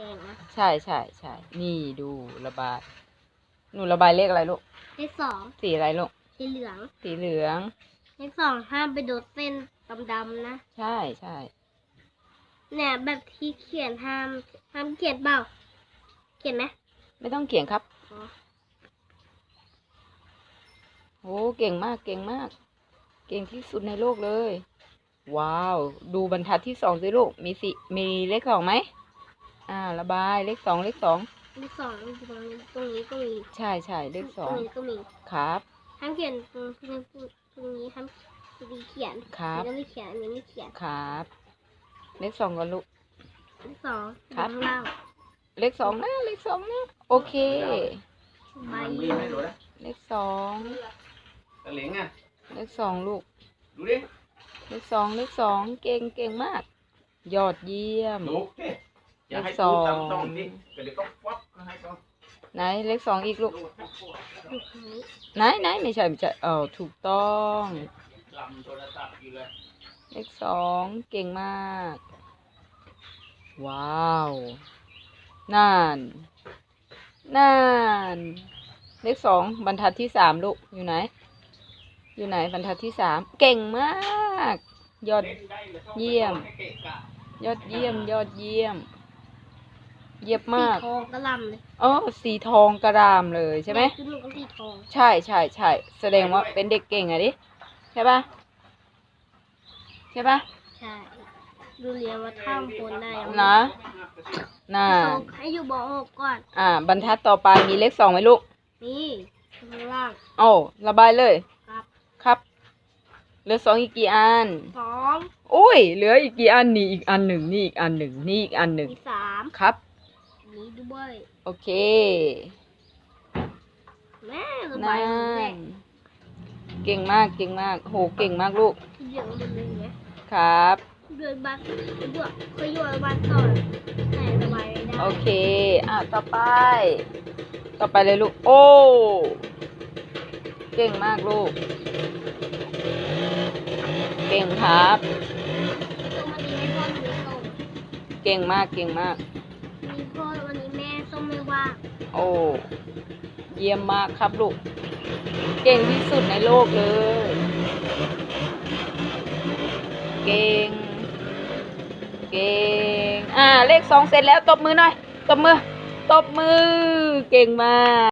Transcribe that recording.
ดงนะใช่ใช่ใช่นี่ดูระบาย หนูระบายเลขอะไรลูก เลขสองสีอะไรลูก สีเหลือง สีเหลือง เลขสองห้ามไปโดดเส้นดำๆนะ ใช่ใช่เนี่ยแบบที่เขียนห้ามห้ามเขียนเปล่า เขียนไหมไม่ต้องเขียนครับอ๋อโอ้เก่งมากเก่งมาก เก่งที่สุดในโลกเลย ว้าว ดูบรรทัดที่สองสิลูก มีสิมีเลขสองไหม อ่า ระบายเลขสองเลขสองเลขสองอยู่ตรงนี้ตรงนี้ก็มีใช่ใช่เลขสตอรงงนี้ก็มีครับ ห้ามเขียนตรงตรงตรงนี้ห้ามตรงนี้เขียนครับอันนี้ไม่เขียนอันนี้ไม่เขียนครับ เลขสองก่อนลูก เลขสองครับข้างล่างเลขสองนะเลขสองนะโอเค ใบมันมีไหมดูนะเลขสองตะเหลงอะ เลขสองลูก ดูดิเลขสองเลขสองเก่งเก่งมาก ยอดเยี่ยม ดูดิ อย่าให้เลขสดูองตามตรงดิเดี๋ยวก็ฟับก็ให้เขาไหนเลขสองอีกลูกอยู่ตรงนี้ไหนไหนไม่ใช่ไม่ใช่เออถูกต้องลำโทรศัพท์อยู่เลยเลขสองเก่งมาก ว้าว นั่น นั่น เลขสองบรรทัดที่สามลูก อยู่ไหน อยู่ไหนบรรทัดที่สามเก่งมาก ยอดเยี่ยม ยอดเยี่ยม ยอดเยี่ยม เยี่ยมมากสีทองกระหลำเลยอ๋อสีทองกระรามเลยใช่ไหมขึ้นหนูก็สีทองใช่ใช่ใช่แสดงว่าเป็นเด็กเก่งอะดิใช่ปะใช่ปะใช่ดูเรียนว่าท่ามคนได้ยังนะน่าให้อยู่บอหกก่อน อ่า บรรทัดต่อไปมีเลขสองไหมลูกนี่ข้างล่างโอ้ระบายเลย ครับครับเหลือสองอีกกี่อันสองอุ้ยเหลืออีกกี่อันนี่อีกอันหนึ่งนี่อีกอันหนึ่งนี่อีกอันหนึ่งมีสามครับอั นนี้ด้วย โอเค แม่ระนั่บายมือแรนกเก่งมากเก่งมาก โหเก่งมากลูกเดี๋ยวมันเลยไหมครับ เดือนบัตรเดือนเคยอยู่ระบายก่อนแต่ระบายไม่ได้โอเค อะ ต่อไป ต่อไปเลยลูก โอ้ เก่งมากลูก เก่งครับส้มวันนี้ไม่พ่อหนูส้มเก่งมาก เก่งมาก มีพ่อวั อ้เยี่ยมมากครับลูก เก่งที่สุดในโลกเลย เก่ง เก่ง อ่า เลขสองเสร็จแล้ว ตบมือหน่อย ตบมือ ตบมือ เก่งมาก